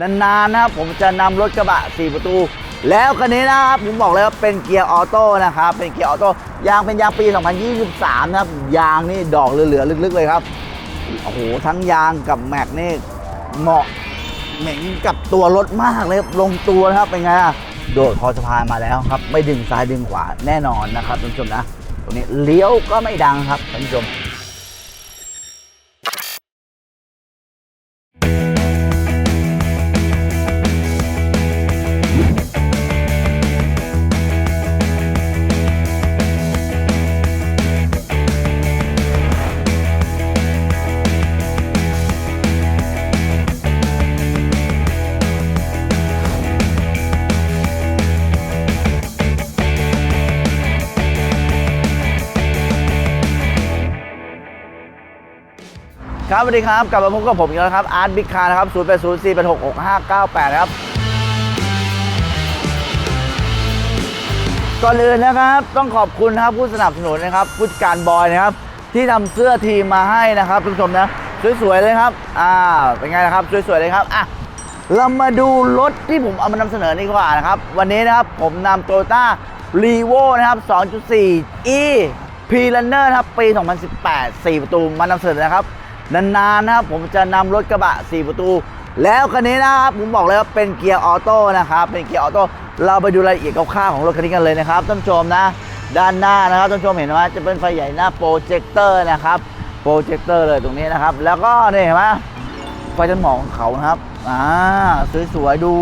นานๆนะครับผมจะนำรถกระบะ 4 ประตู แล้วคันนี้นะครับผมบอกเลยว่าเป็นเกียร์ออโต้นะครับเป็นเกียร์ออโต้ยางเป็นยางปี 2023 นะครับ ยางนี่ดอกเหลือๆลึกๆเลยครับโอ้โหทั้งยางกับแม็กนี่เหมาะเหม็นกับตัวรถมากเลยลงตัวนะครับเป็นไงอะโดดคอสะพานมาแล้วครับ ไม่ดึงซ้ายดึงขวาแน่นอนนะครับท่านผู้ชมนะตรงนี้เลี้ยวก็ไม่ดังครับท่านผู้ชม ครับสวัสดีครับ กลับมาพบกับผมอีกแล้วครับอาร์ตบิ๊กคาร์นะครับ 0 8 0 4 8 6 6 5 9 8นะครับ ก่อนอื่นนะครับ ต้องขอบคุณนะครับผู้สนับสนุนนะครับผู้จัดการบอยนะครับ ที่ทำเสื้อทีมมาให้นะครับทุกผู้ชมนะ สวยๆเลยครับ อ่า เป็นไงนะครับ สวยๆเลยครับ อะ เรามาดูรถที่ผมเอามานำเสนอดีกว่านะครับ วันนี้นะครับผมนำโตโยต้ารีโวนะครับ 2.4 e p r u n n e r นะครับปี 2018 4 ประตูมานำเสนอนะครับ นานๆนะครับผมจะนำรถกระบะ 4 ประตู แล้วคันนี้นะครับผมบอกเลยว่าเป็นเกียร์ออโต้นะครับเป็นเกียร์ออโต้เราไปดูรายละเอียดคร่าวๆของรถคันนี้กันเลยนะครับท่านผู้ชมนะ ด้านหน้านะครับท่านผู้ชมเห็นไหมจะเป็นไฟใหญ่หน้าโปรเจคเตอร์นะครับโปรเจคเตอร์เลยตรงนี้นะครับ แล้วก็นี่เห็นไหมไฟจนหมองของเขานะครับอ่าสวยๆดู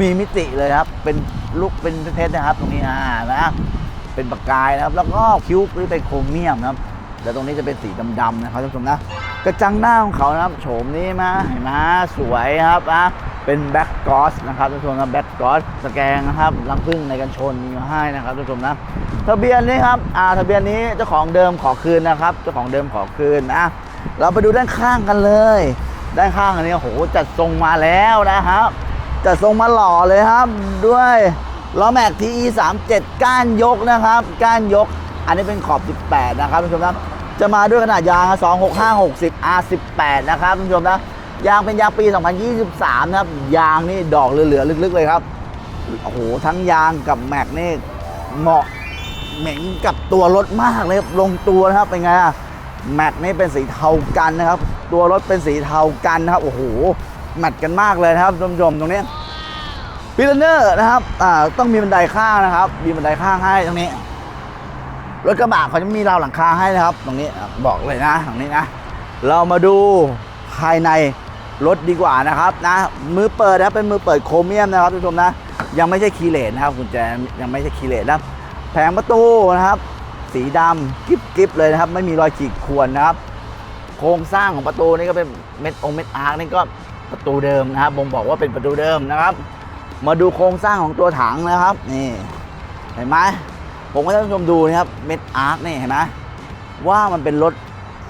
มีมิติเลยครับ เป็นลูกเป็นเพชรนะครับ ตรงนี้อ่านะเป็นประกายนะครับ แล้วก็คิ้วเป็นโครเมียมนะครับ แล้วตรงนี้จะเป็นสีดำๆนะครับท่านผู้ชมนะกระจังหน้าของเขานะครับโฉมนี้มาเห็นไหมสวยครับนะเป็นแบ็กกอสนะครับท่านผู้ชมนะแบ็กกอสสแกงนะครับรังพึ่งในกันชนมีมาให้นะครับท่านผู้ชมนะทะเบียนนี้ครับอ่าทะเบียนนี้เจ้าของเดิมขอคืนนะครับเจ้าของเดิมขอคืนนะเราไปดูด้านข้างกันเลย ด้านข้างอันนี้โหจัดทรงมาแล้วนะครับจัดทรงมาหล่อเลยครับ ด้วยล้อแม็กที37 ก้านยกนะครับ ก้านยก อันนี้เป็นขอบ 18 นะครับท่านผู้ชมนะ จะมาด้วยขนาดยาง 265 60 R18 นะครับท่านผู้ชมนะ ยางเป็นยางปี 2023 นะครับ ยางนี่ดอกเหลือๆลึกๆเลยครับ โอ้โห ทั้งยางกับแม็กนี่เหมาะเหม็นกับตัวรถมากเลยลงตัวนะครับ เป็นไงอะแม็กนี่เป็นสีเทากันนะครับ ตัวรถเป็นสีเทากันนะครับ โอ้โห แมทกันมากเลยนะครับท่านผู้ชมตรงนี้พิลเนอร์นะครับ อ่า ต้องมีบันไดข้างนะครับ มีบันไดข้างให้ตรงนี้ รถกระบะเขาจะมีราวหลังคาให้นะครับ ตรงนี้บอกเลยนะตรงนี้นะ เรามาดูภายในรถดีกว่านะครับนะ มือเปิดนะเป็นมือเปิดโครเมียมนะครับท่านผู้ชมนะ ยังไม่ใช่คีเลสนะครับกุญแจยังไม่ใช่คีเลสนะแผงประตูนะครับ สีดำกิ๊บกิบเลยนะครับ ไม่มีรอยขีดข่วนนะครับ โครงสร้างของประตูนี่ก็เป็นเม็ดองเม็ดอาร์คนี่ก็ประตูเดิมนะครับบ่งบอกว่าเป็นประตูเดิมนะครับ มาดูโครงสร้างของตัวถังนะครับ นี่เห็นไหม ผมก็ท่านผู้ชมดูนะครับเม็ดอาร์คนี่เห็นไหมว่ามันเป็นรถ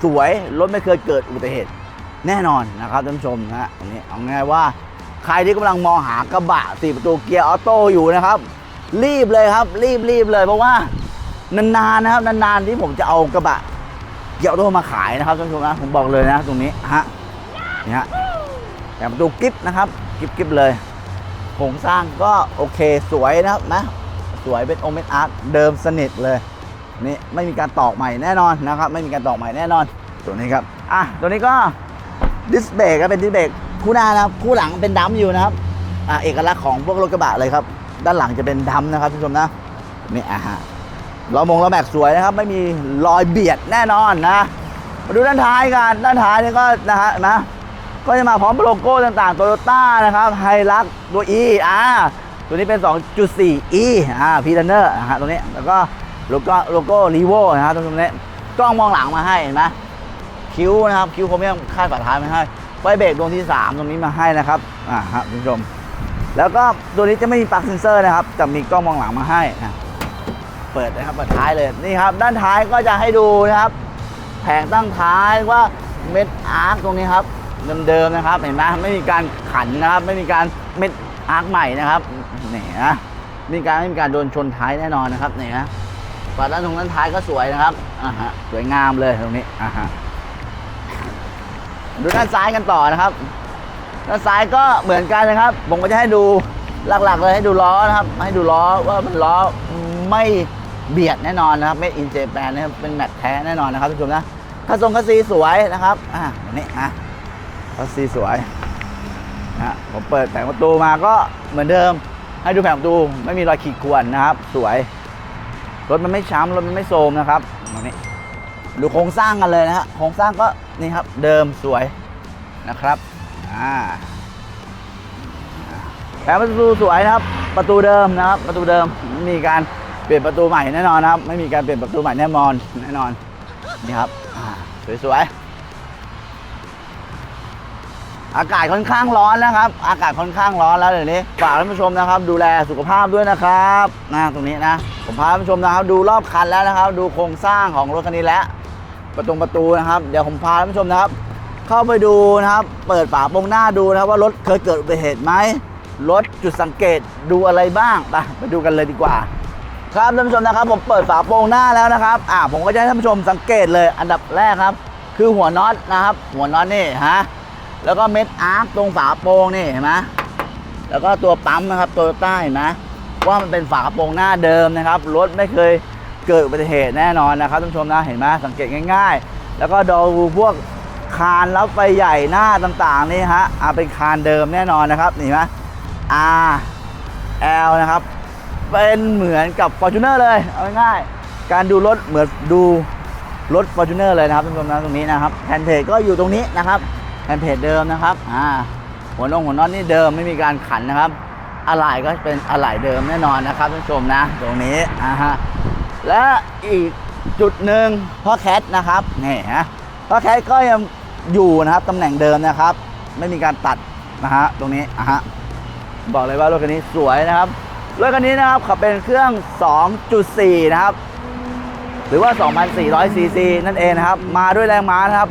สวยรถไม่เคยเกิดอุบัติเหตุแน่นอนนะครับท่านผู้ชมนะฮะอันนี้เอาง่ายว่าใครที่กำลังมองหากระบะสี่ประตูเกียร์ออโต้อยู่นะครับ รีบเลยครับ รีบรีบเลยเพราะว่านานๆนะครับนานๆที่ผมจะเอากระบะเกียร์ออโต้มาขายนะครับท่านผู้ชมนะผมบอกเลยนะตรงนี้ฮะนี่ฮะแต่ประตูกิฟนะครับกิฟกิฟเลยโครงสร้างก็โอเคสวยนะครับนะ สวยเป็นองค์เป็นอาร์ตเดิมสนิทเลยนี่ไม่มีการตอกใหม่แน่นอนนะครับไม่มีการตอกใหม่แน่นอนตัวนี้ครับอะตัวนี้ก็ดิสเบรกก็เป็นดิสเบรกคู่หน้านะครับคู่หลังเป็นดัมอยู่นะครับอะเอกลักษณ์ของพวกรถกระบะเลยครับ ด้านหลังจะเป็นดัมนะครับทุกผู้ชมนะนี่อะฮะล้อมงล้อแม็กสวยนะครับ ไม่มีรอยเบียดแน่นอนนะมาดูด้านท้ายกันด้านท้ายนี่ก็นะฮะนะก็จะมาพร้อมโลโก้ต่างๆโตโยต้านะครับไฮรักตัว E อ่า ตัวนี้เป็น 2.4 E อ่าพีดันเนอร์นะฮะตรงนี้แล้วก็โลโก้โลโก้รีโวนะครับตรงนี้กล้องมองหลังมาให้เห็นไหมคิ้วนะครับคิ้วเขาไม่ต้องคาดฝาท้ายมาให้ไฟเบรกดวงที่ 3 ตรงนี้มาให้นะครับอ่าฮะคุณผู้ชม แล้วก็ตัวนี้จะไม่มีปลั๊กเซนเซอร์นะครับจะมีกล้องมองหลังมาให้นะเปิดนะครับเปิดท้ายเลยนี่ครับ ด้านท้ายก็จะให้ดูนะครับ แผงตั้งท้ายว่าเม็ดอาร์คตรงนี้ครับเดิมๆนะครับ เห็นไหมไม่มีการขันนะครับ ไม่มีการเม็ดอาร์คใหม่นะครับ นี่นะมีการไม่มีการโดนชนท้ายแน่นอนนะครับนี่นะฝาด้านตรงด้านท้ายก็สวยนะครับอ่าฮะสวยงามเลยตรงนี้อ่าฮะดูด้านซ้ายกันต่อนะครับ ด้านซ้ายก็เหมือนกันนะครับ ผมก็จะให้ดูหลักๆเลยให้ดูล้อนะครับ ให้ดูล้อว่ามันล้อไม่เบียดแน่นอนนะครับไม่อินเจแปนนะครับเป็นแมตช์แท้แน่นอนนะครับทุกคนนะถ้าทรงคัสซีสวยนะครับอ่านนี้อะคัสซีสวยนะผมเปิดแผงประตูมาก็เหมือนเดิม ให้ดูแผงประตูไม่มีรอยขีดข่วนนะครับ สวย รถมันไม่ช้ำรถมันไม่โทรมนะครับตรงนี้ดูโครงสร้างกันเลยนะฮะโครงสร้างก็นี่ครับ เดิมสวยนะครับอ่าแผงประตูสวยนะครับ ประตูเดิมนะครับ ประตูเดิมไม่มีการเปลี่ยนประตูใหม่แน่นอนนะครับ ไม่มีการเปลี่ยนประตูใหม่แน่นอนแน่นอนนี่ครับอ่าสวยๆ อากาศค่อนข้างร้อนนะครับ อากาศค่อนข้างร้อนแล้วเดี๋ยวนี้ฝากท่านผู้ชมนะครับ ดูแลสุขภาพด้วยนะครับนะตรงนี้นะผมพาท่านผู้ชมนะครับ ดูรอบคันแล้วนะครับ ดูโครงสร้างของรถคันนี้แล้วประตูประตูนะครับ เดี๋ยวผมพาท่านผู้ชมนะครับ เข้าไปดูนะครับ เปิดฝาโปรงหน้าดูนะครับว่ารถเคยเกิดอุบัติเหตุไหมรถจุดสังเกตดูอะไรบ้างไปไปดูกันเลยดีกว่า ครับท่านผู้ชมนะครับ ผมเปิดฝาโปรงหน้าแล้วนะครับอ่าผมก็จะให้ท่านผู้ชมสังเกตเลยอันดับแรกครับ คือหัวน็อตนะครับ หัวน็อตนี่ฮะ แล้วก็เม็ดอาร์คตรงฝาโปรงนี่เห็นไหมแล้วก็ตัวปั๊มนะครับตัวใต้เห็นไหมว่ามันเป็นฝากระโปรงหน้าเดิมนะครับรถไม่เคยเกิดอุบัติเหตุแน่นอนนะครับท่านผู้ชมนะเห็นไหมสังเกตง่าย ๆ แล้วก็ดูพวกคานแล้วไฟใหญ่หน้าต่างๆนี่ฮะอ่าเป็นคานเดิมแน่นอนนะครับนี่เห็นไหม R L นะครับ เป็นเหมือนกับ Fortuner เลยเอาง่ายๆการดูรถเหมือนดูรถ Fortuner เลยนะครับท่านผู้ชมนะตรงนี้นะครับแผ่นเพจก็อยู่ตรงนี้นะครับ แผ่นเพจเดิมนะครับอ่าหัวนงหัวน็อตนี่เดิมไม่มีการขันนะครับอะไหล่ก็เป็นอะไหล่เดิมแน่นอนนะครับท่านผู้ชมนะตรงนี้อ่าฮะและอีกจุดหนึ่งพ่อแคทนะครับนี่ฮะพ่อแคทก็ยังอยู่นะครับตำแหน่งเดิมนะครับ ไม่มีการตัดนะฮะตรงนี้อะฮะบอกเลยว่ารถคันนี้สวยนะครับรถคันนี้นะครับขับเป็นเครื่อง 2.4 นะครับ หรือว่า 2,400 ซีซีนั่นเองนะครับ มาด้วยแรงม้านะครับ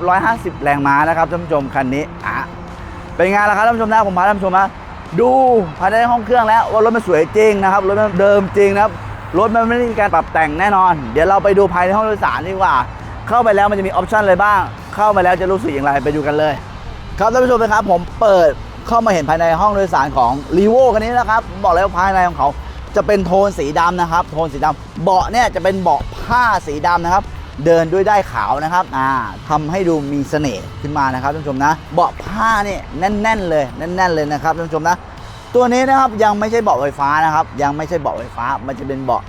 150 แรงม้านะครับท่านผู้ชมคันนี้อะเป็นไงล่ะครับท่านผู้ชมนะผมพาท่านผู้ชมนะดูภายในห้องเครื่องแล้วว่ารถมันสวยจริงนะครับรถมันเดิมจริงนะครับรถมันไม่ได้มีการปรับแต่งแน่นอน เดี๋ยวเราไปดูภายในห้องโดยสารดีกว่า เข้าไปแล้วมันจะมีออปชันอะไรบ้าง เข้ามาแล้วจะรู้สึกอย่างไรไปดูกันเลย ครับท่านผู้ชมนะครับผมเปิดเข้ามาเห็นภายในห้องโดยสารของรีโวคันนี้นะครับบอกเลยว่าภายในของเขาจะเป็นโทนสีดำนะครับ โทนสีดำเบาะเนี่ยจะเป็นเบาะ ผ้าสีดำนะครับ เดินด้วยได้ขาวนะครับอ่าทำให้ดูมีเสน่ห์ขึ้นมานะครับท่านผู้ชมนะ เบาะผ้าเนี่ยแน่น ๆ เลยแน่น ๆ เลยนะครับท่านผู้ชมนะ ตัวนี้นะครับยังไม่ใช่เบาะไฟฟ้านะครับ ยังไม่ใช่เบาะไฟฟ้า มันจะเป็นเบาะ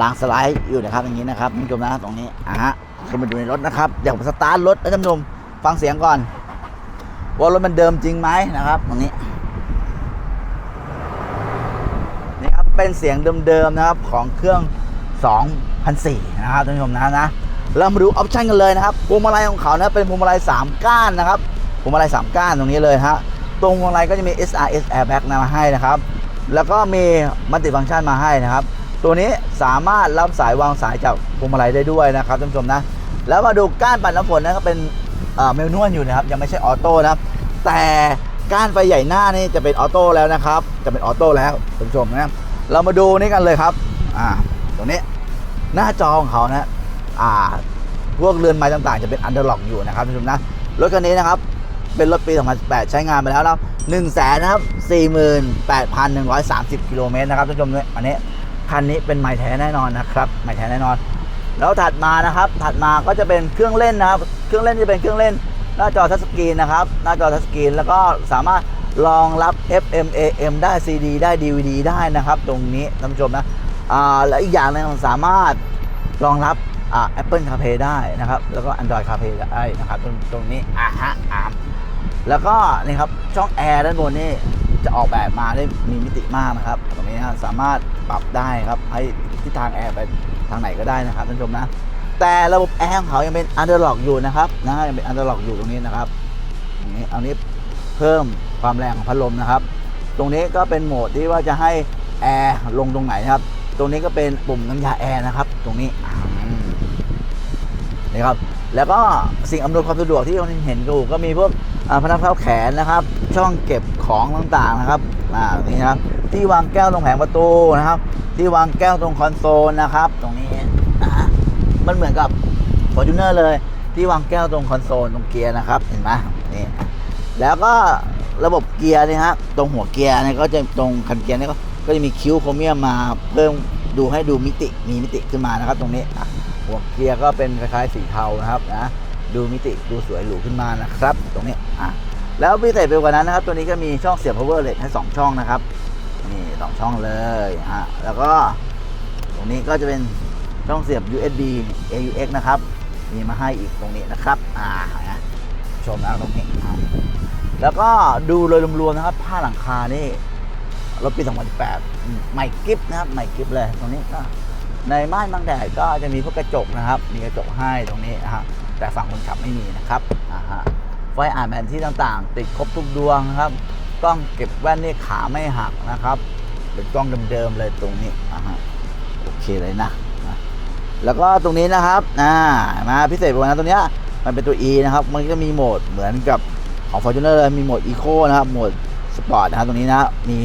รางสไลด์อยู่นะครับอย่างนี้นะครับท่านผู้ชมนะตรงนี้อะฮะเข้ามาดูในรถนะครับเดี๋ยวผมสตาร์ทรถนะท่านผู้ชมฟังเสียงก่อนว่ารถมันเดิมจริงไหมนะครับ ตรงนี้นี่ครับเป็นเสียงเดิมๆนะครับของเครื่อง 2004นะครับท่านผู้ชมนะนะเรามาดูออปชันกันเลยนะครับพวงมาลัยของเขานะเป็นพวงมาลัย3ก้านนะครับพวงมาลัย3ก้านตรงนี้เลยฮะตรงพวงมาลัยก็จะมี SRS airbag นะมาให้นะครับ แล้วก็มีมัลติฟังก์ชันมาให้นะครับ ตัวนี้สามารถรับสายวางสายจากพวงมาลัยได้ด้วยนะครับท่านผู้ชมนะ แล้วมาดูก้านปัดน้ำฝนนะครับเป็นเอ่อเมลนวลอยู่นะครับ ยังไม่ใช่ออโต้นะครับ แต่ก้านไฟใหญ่หน้านี่จะเป็นออโต้แล้วนะครับ จะเป็นออโต้แล้วท่านผู้ชมนะครับเรามาดูนี่กันเลยครับอ่า ตรงนี้ หน้าจอของเขานะอ่าพวกเรือนไม้ต่างๆ จะเป็นอันเดอร์ล็อกอยู่นะครับท่านผู้ชมนะรถคันนี้นะครับ เป็นรถปี 2018 ใช้งานไปแล้วนะครับ1แสนนะครับ48,130 กิโลเมตรนะครับท่านผู้ชมเนี่ยอันนี้คันนี้เป็นไม้แท้แน่นอนนะครับไม้แท้แน่นอน แล้วถัดมานะครับถัดมาก็จะเป็นเครื่องเล่นนะครับ เครื่องเล่นจะเป็นเครื่องเล่น หน้าจอทัชสกรีนนะครับหน้าจอทัชสกรีนแล้วก็สามารถรองรับ FM AM ได้ CD ได้ DVD ได้นะครับ ตรงนี้ท่านผู้ชมนะ และอีกอย่างหนึงสามารถรองรับอ่า Apple CarPlay ได้นะครับ แล้วก็ Android CarPlay ได้นะครับ ตรงตรงนี้อ่าฮะอ่าแล้วก็นี่ครับช่องแอร์ด้านบนนี่จะออกแบบมาได้มีมิติมากนะครับ ตรงนี้นะสามารถปรับได้ครับ ให้ทิศทางแอร์ไปทางไหนก็ได้นะครับท่านผู้ชมนะ แต่ระบบแอร์ของเขายังเป็นอันเดอร์ล็อกอยู่นะครับนะยังเป็นอันเดอร์ล็อกอยู่ตรงนี้นะครับตรงนี้เอานี้เพิ่มความแรงของพัดลมนะครับ ตรงนี้ก็เป็นโหมดที่ว่าจะให้แอร์ลงตรงไหนนะครับ ตรงนี้ก็เป็นปุ่มน้ำยาแอร์นะครับ ตรงนี้นี่ครับ แล้วก็สิ่งอำนวยความสะดวกที่เราเห็นอยู่ก็มีพวกอ่าพนักเท้าแขนนะครับ ช่องเก็บของต่างๆนะครับอ่าตรงนี้นะครับ ที่วางแก้วตรงแผงประตูนะครับ ที่วางแก้วตรงคอนโซลนะครับ ตรงนี้มันเหมือนกับ f o r t u n e r เลย ที่วางแก้วตรงคอนโซลตรงเกียร์นะครับ เห็นไหมนี่แล้วก็ระบบเกียร์นี่ฮะตรงหัวเกียร์นี่ก็จะตรงคันเกียร์นี่ก็ ก็จะมีคิ้วโครเมียมมาเพิ่มดูให้ดูมิติมีมิติขึ้นมานะครับ ตรงนี้หัวเกียร์ก็เป็นคล้ายๆสีเทานะครับนะดูมิติดูสวยหรูขึ้นมานะครับ ตรงนี้อะแล้วพิเศษไปกว่านั้นนะครับ ตัวนี้ก็มีช่องเสียบ power เหล็กให้สองช่องนะครับนี่สองช่องเลยฮะแล้วก็ตรงนี้ก็จะเป็นช่องเสียบ USB AUX นะครับมีมาให้อีกตรงนี้นะครับอ่านะชมนะตรงนี้ แล้วก็ดูโดยรวมๆนะครับ ผ้าหลังคานี่ รถปี 2018 ใหม่กิฟนะครับ ใหม่กิฟเลยตรงนี้ก็ในม่านบางแดดก็จะมีพวกกระจกนะครับ มีกระจกให้ตรงนี้นะฮะแต่ฝั่งคนขับไม่มีนะครับอ่าฮะไฟอ่านแผนที่ต่างๆ ติดครบทุกดวงนะครับกล้องเก็บแว่นนี่ขาไม่หักนะครับเป็นกล้องเดิมๆเลยตรงนี้อ่าฮะโอเคเลยนะ แล้วก็ตรงนี้นะครับอ่ามาพิเศษกว่านั้นตรงเนี้ยมันเป็นตัว E นะครับ มันก็มีโหมดเหมือนกับของ Fortuner เลยมีโหมด Eco นะครับ โหมดสปอร์ตนะครับ ตรงนี้นะ มี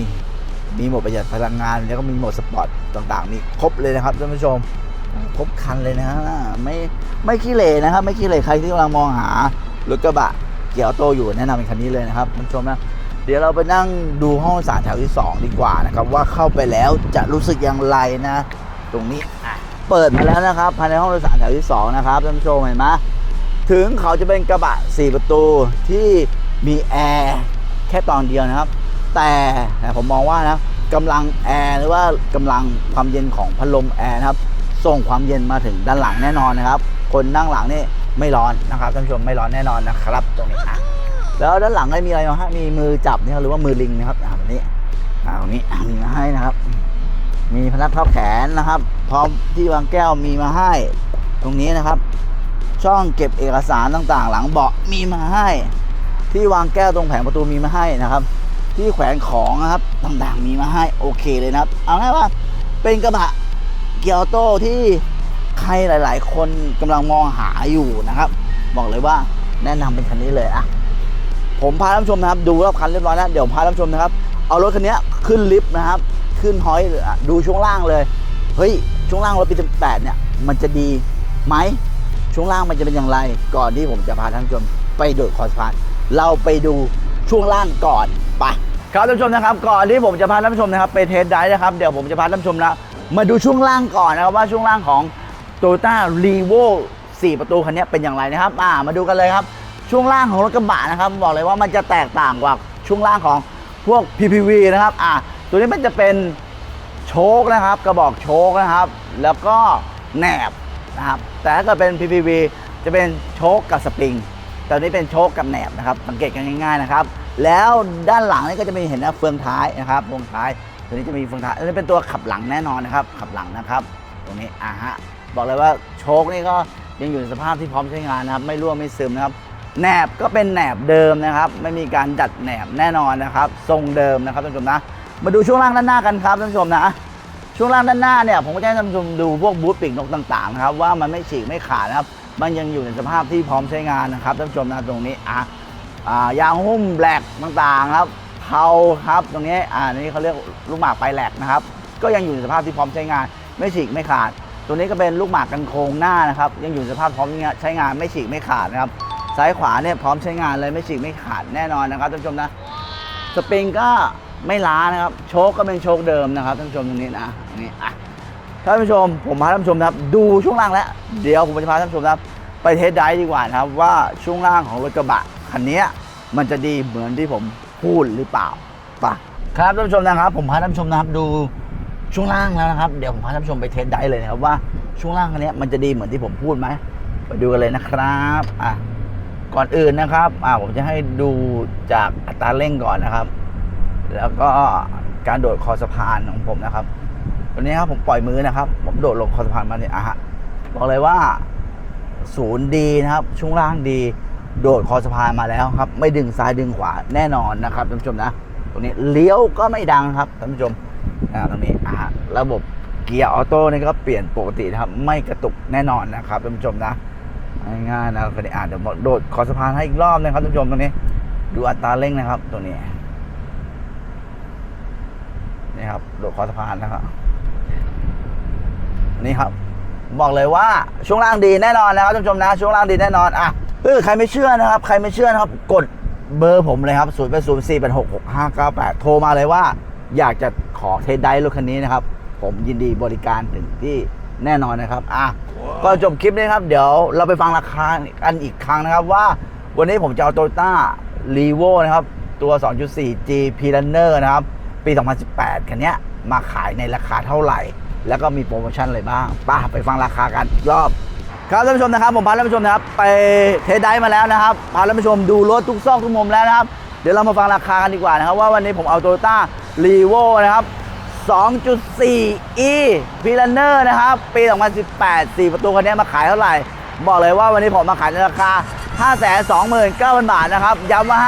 มีหมดประหยัดพลังงาน แล้วก็มีหมดสปอร์ตต่างๆ มีครบเลยนะครับท่านผู้ชมครบคันเลยนะฮะไม่ไม่ขี้เหร่นะครับไม่ขี้เหร่ใครที่กำลังมองหารถกระบะเกียร์ออโต้อยู่แนะนำเป็นคันนี้เลยนะครับท่านผู้ชมนะเดี๋ยวเราไปนั่งดูห้องโดยสารแถวที่ 2 ดีกว่านะครับว่าเข้าไปแล้วจะรู้สึกอย่างไรนะ ตรงนี้เปิดมาแล้วนะครับภายในห้องโดยสารแถวที่ 2 นะครับท่านผู้ชมเห็นไหมถึงเขาจะเป็นกระบะ 4 ประตูที่มีแอร์แค่ตอนเดียวนะครับ แต่ผมมองว่านะกำลังแอร์หรือว่ากำลังความเย็นของพัดลมแอร์นะครับ ส่งความเย็นมาถึงด้านหลังแน่นอนนะครับ คนนั่งหลังนี่ไม่ร้อนนะครับท่านผู้ชมไม่ร้อนแน่นอนนะครับตรงนี้อะแล้วด้านหลังก็มีอะไรมาให้มีมือจับนี่หรือว่ามือลิงนะครับอ่าแบบนี้อ่านี้มีมาให้นะครับ มีพนักเท้าแขนนะครับ พร้อมที่วางแก้วมีมาให้ ตรงนี้นะครับ ช่องเก็บเอกสารต่างๆ หลังเบาะมีมาให้ ที่วางแก้วตรงแผงประตูมีมาให้นะครับ ที่แขวนของนะครับต่างๆมีมาให้โอเคเลยนะครับ เอาง่ายว่าเป็นกระบะเกียร์ออโต้ที่ใครหลาย ๆ คนกำลังมองหาอยู่นะครับ บอกเลยว่าแนะนำเป็นคันนี้เลยอะผมพาท่านชมนะครับ ดูรอบคันเรียบร้อยแล้วเดี๋ยวพาท่านชมนะครับ เอารถคันนี้ขึ้นลิฟต์นะครับ ขึ้นฮอยดูช่วงล่างเลยเฮ้ยช่วงล่างรถปี18เนี่ยมันจะดีไหมช่วงล่างมันจะเป็นอย่างไร ก่อนที่ผมจะพาท่านชมไปโดดคอสพานเราไปดู ช่วงล่างก่อนไปครับท่านผู้ชมนะครับก่อนที่ผมจะพาท่านผู้ชมนะครับไปเทสไดร์นะครับเดี๋ยวผมจะพาท่านผู้ชมนะมาดูช่วงล่างก่อนนะครับว่าช่วงล่างของโตโยต้ารีโว4ประตูคันนี้เป็นอย่างไรนะครับอ่ามาดูกันเลยครับ ช่วงล่างของรถกระบะนะครับ บอกเลยว่ามันจะแตกต่างกว่าช่วงล่างของพวก PPV นะครับอ่าตัวนี้มันจะเป็นโชคนะครับ กระบอกโชคนะครับ แล้วก็แหนบนะครับแต่ถ้าเกิดเป็น PPV จะเป็นโชคกับสปริงแต่ตัวนี้เป็นโชคกับแหนบนะครับสังเกตกันง่ายๆนะครับ แล้วด้านหลังนี่ก็จะมีเห็นนะเฟืองท้ายนะครับเฟืองท้าย ตัวนี้จะมีเฟืองท้ายอันนี้เป็นตัวขับหลังแน่นอนนะครับ ขับหลังนะครับ ตรงนี้อ่าฮะบอกเลยว่าโชคนี่ก็ยังอยู่ในสภาพที่พร้อมใช้งานนะครับ ไม่รั่วไม่ซึมนะครับแหนบก็เป็นแหนบเดิมนะครับ ไม่มีการดัดแหนบแน่นอนนะครับ ทรงเดิมนะครับท่านผู้ชมนะ มาดูช่วงล่างด้านหน้ากันครับท่านผู้ชมนะช่วงล่างด้านหน้าเนี่ยผมก็จะให้ท่านผู้ชมดูพวกบูทปีกนกต่างๆนะครับว่ามันไม่ฉีกไม่ขาดนะครับ มันยังอยู่ในสภาพที่พร้อมใช้งานนะครับท่านผู้ชมนะตรงนี้อะ ยางหุ้มแบล็กต่างๆครับเผาครับตรงนี้อ่านี่เขาเรียกลูกหมากปลายแหลกนะครับ ก็ยังอยู่ในสภาพที่พร้อมใช้งาน ไม่ฉีกไม่ขาด ตัวนี้ก็เป็นลูกหมากกันโครงหน้านะครับ ยังอยู่ในสภาพพร้อมใช้งานไม่ฉีกไม่ขาดนะครับซ้ายขวาเนี่ยพร้อมใช้งานเลยไม่ฉีกไม่ขาดแน่นอนนะครับท่านผู้ชมนะสปริงก็ไม่ล้านะครับโชคก็เป็นโชคเดิมนะครับท่านผู้ชมตรงนี้นะนี้อะท่านผู้ชมผมพาท่านผู้ชมนะครับดูช่วงล่างแล้ว เดี๋ยวผมจะพาท่านผู้ชมนะครับไปเทสไดรฟ์ดีกว่านะครับว่าช่วงล่างของรถกระบะ คันนี้มันจะดีเหมือนที่ผมพูดหรือเปล่าปะครับท่านผู้ชมนะครับ ผมพาท่านผู้ชมนะครับดูช่วงล่างแล้วนะครับ เดี๋ยวผมพาท่านผู้ชมไปเทสไดรฟ์เลยนะครับว่าช่วงล่างคันนี้มันจะดีเหมือนที่ผมพูดไหมไปดูกันเลยนะครับอะก่อนอื่นนะครับอ่าผมจะให้ดูจากอัตราเร่งก่อนนะครับ แล้วก็การโดดคอสะพานของผมนะครับตัวนี้ครับผมปล่อยมือนะครับ ผมโดดลงคอสะพานมาเนี่ยอะฮะบอกเลยว่าศูนย์ดีนะครับ ช่วงล่างดี โดดคอสะพานมาแล้วครับ ไม่ดึงซ้ายดึงขวาแน่นอนนะครับท่านผู้ชมนะ ตรงนี้เลี้ยวก็ไม่ดังครับท่านผู้ชมอ่าตรงนี้อะฮะระบบเกียร์ออโต้นี่ก็เปลี่ยนปกตินะครับ ไม่กระตุกแน่นอนนะครับท่านผู้ชมนะง่ายๆนะคันนี้อ่านเดี๋ยวโดดคอสะพานให้อีกรอบนะครับท่านผู้ชมตรงนี้ ดูอัตราเร่งนะครับ ตัวนี้นี่ครับโดดคอสะพานนะครับนี่ครับ บอกเลยว่าช่วงล่างดีแน่นอนนะครับท่านผู้ชมนะช่วงล่างดีแน่นอนอะ เออใครไม่เชื่อนะครับ ใครไม่เชื่อนะครับ กดเบอร์ผมเลยครับ0 8 0 4 8 6 6 5 9 8โทรมาเลยว่า อยากจะขอเทสไดรถคันนี้นะครับ ผมยินดีบริการถึงที่แน่นอนนะครับ อะ ก็จบคลิปนี้ครับ เดี๋ยวเราไปฟังราคากันอีกครั้งนะครับว่าวันนี้ผมจะเอาโตโยต้ารีโวนะครับ ตัว 2.4G p r u n n e r นะครับ ปี 2018 คันเนี้ยมาขายในราคาเท่าไหร่ แล้วก็มีโปรโมชั่นอะไรบ้างไป้าไปฟังราคากันอีกรอบ ครับท่านผู้ชมนะครับผมพาท่านผู้ชมนะครับไปเทสไดรฟ์มาแล้วนะครับพาท่านผู้ชมดูรถทุกซอกทุกมุมแล้วนะครับ เดี๋ยวเรามาฟังราคากันดีกว่านะครับ ว่าวันนี้ผมเอาโตโยต้ารีโวนะครับ 2.4e p r u n n e r นะครับ ปี 2018 4 ประตูคันนี้มาขายเท่าไหร่ บอกเลยว่าวันนี้ผมมาขายในราคา 529,000 บาทนะครับ ย้ำว่า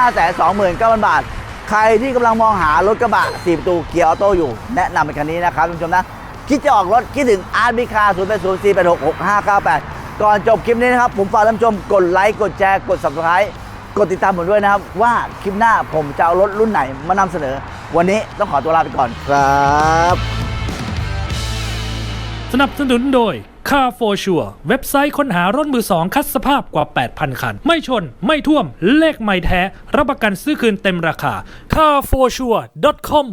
529,000 บาท ใครที่กำลังมองหารถกระบะ 4 ประตูเกียร์ออโต้อยู่ แนะนำเป็นคันนี้นะครับท่านผู้ชมนะ คิดจะออกรถคิดถึงอาร์ตบิคา0 8 0 4 8 6 6 5 9 8 ก่อนจบคลิปนี้นะครับ ผมฝากท่านผู้ชมกดไลค์กดแชร์กด subscribe กดติดตามผมด้วยนะครับ ว่าคลิปหน้าผมจะเอารถรุ่นไหนมานำเสนอ วันนี้ต้องขอตัวลาไปก่อนครับ สนับสนุนโดย Car for Sure เว็บไซต์ค้นหารถมือสองคัดสภาพกว่า 8,000 คัน ไม่ชน ไม่ท่วม เลขไม่แท้ รับประกันซื้อคืนเต็มราคา carforsure.com